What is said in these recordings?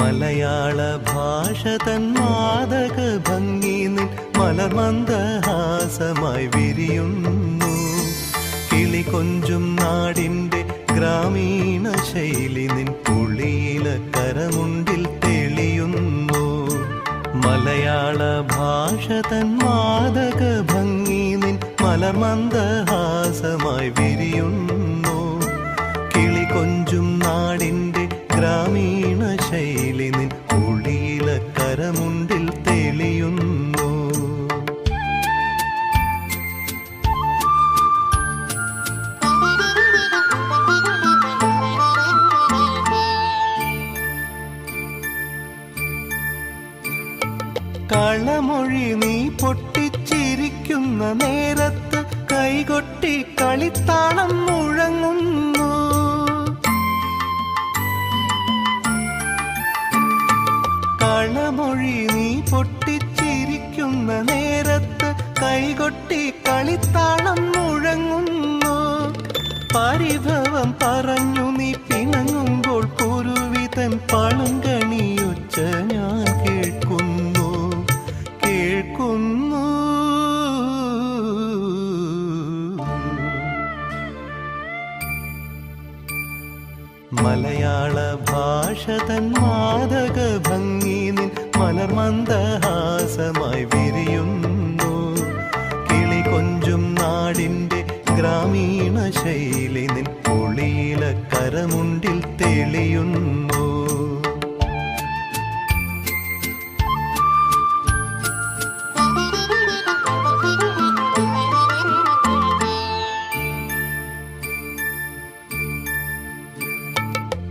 മലയാള ഭാഷ തൻ മാതക ഭംഗി നിൻ മലമന്ദഹാസമായി വിരിയുന്നു. കിളി കൊഞ്ചും നാടിന്റെ ഗ്രാമീണ ശൈലി നിൻ പുളിയില കരമുണ്ടിൽ തെളിയുന്നു. മലയാള ഭാഷ തൻ മാതക ഭംഗി നിൻ മലമന്ദഹാസമായി വിരിയുന്നു. കിളി കൊഞ്ചും നാടിന്റെ ഗ്രാമീണ കളമൊഴി നീ പൊട്ടിച്ചിരിക്കുന്ന നേരത്ത് കൈകൊട്ടി കളിത്താളം മുഴങ്ങുന്നു. കളമൊഴി നീ പൊട്ടിച്ചിരിക്കുന്ന നേരത്ത് കൈകൊട്ടി കളിത്താളം മുഴങ്ങുന്നു. പരിഭവം പറഞ്ഞു നീ പിണങ്ങുമ്പോൾ കുരുവിതൻ പളുങ്കണിയൊച്ച മലയാള ഭാഷ തൻ മാതക ഭംഗി നിൻ മലർമന്ദഹാസമായി വിരിയുന്നു. കിളി കൊഞ്ചും നാടിന്റെ ഗ്രാമീണ ശൈലി നിൻ പൊളിയില കരമുണ്ടിൽ തെളിയുന്നു.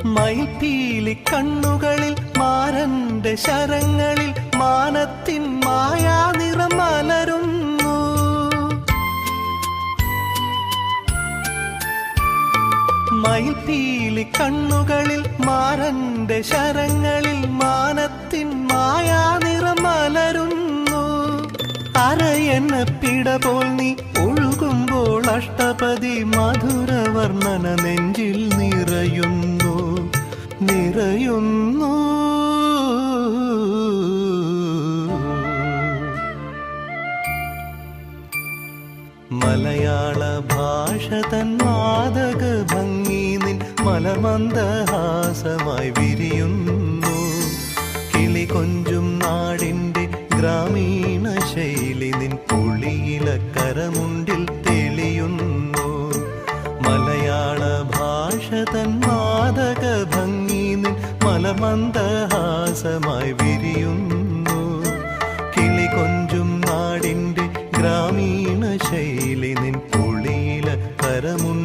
മൈപ്പീലി കണ്ണുകളിൽ മാരന്റെ ശരങ്ങളിൽ മാനത്തിൻ മായാ നിറം മലരുന്നു മയിൽപ്പീലി കണ്ണുകളിൽ മാരന്റെ ശരങ്ങളിൽ മാനത്തിൻ മായാ നിറം മലരുന്നു അരയെന്ന പിട പോൽ നീ ഒഴുകുമ്പോൾ അഷ്ടപതി മധുരവർണന നെഞ്ചിൽ നിറയുന്നു. നിറയുന്നു മലയാള ഭാഷ തൻ മാതക ഭംഗി നിൻ മലമന്ദഹാസമായി വിരിയുന്നു. കിളി കൊഞ്ചും നാടിന്റെ ഗ്രാമീണ ശൈലി നിൻ പൊളിയില കരമുണ്ടിൽ തെളിയുന്നു. മലയാള ഭാഷ തൻ മലമന്ദഹാസമായി വിരിയുന്നു. കിളി കൊഞ്ചും നാടിന്റെ ഗ്രാമീണ ശൈലി നിൻ പൊളിയില കരമുണ്ടിൽ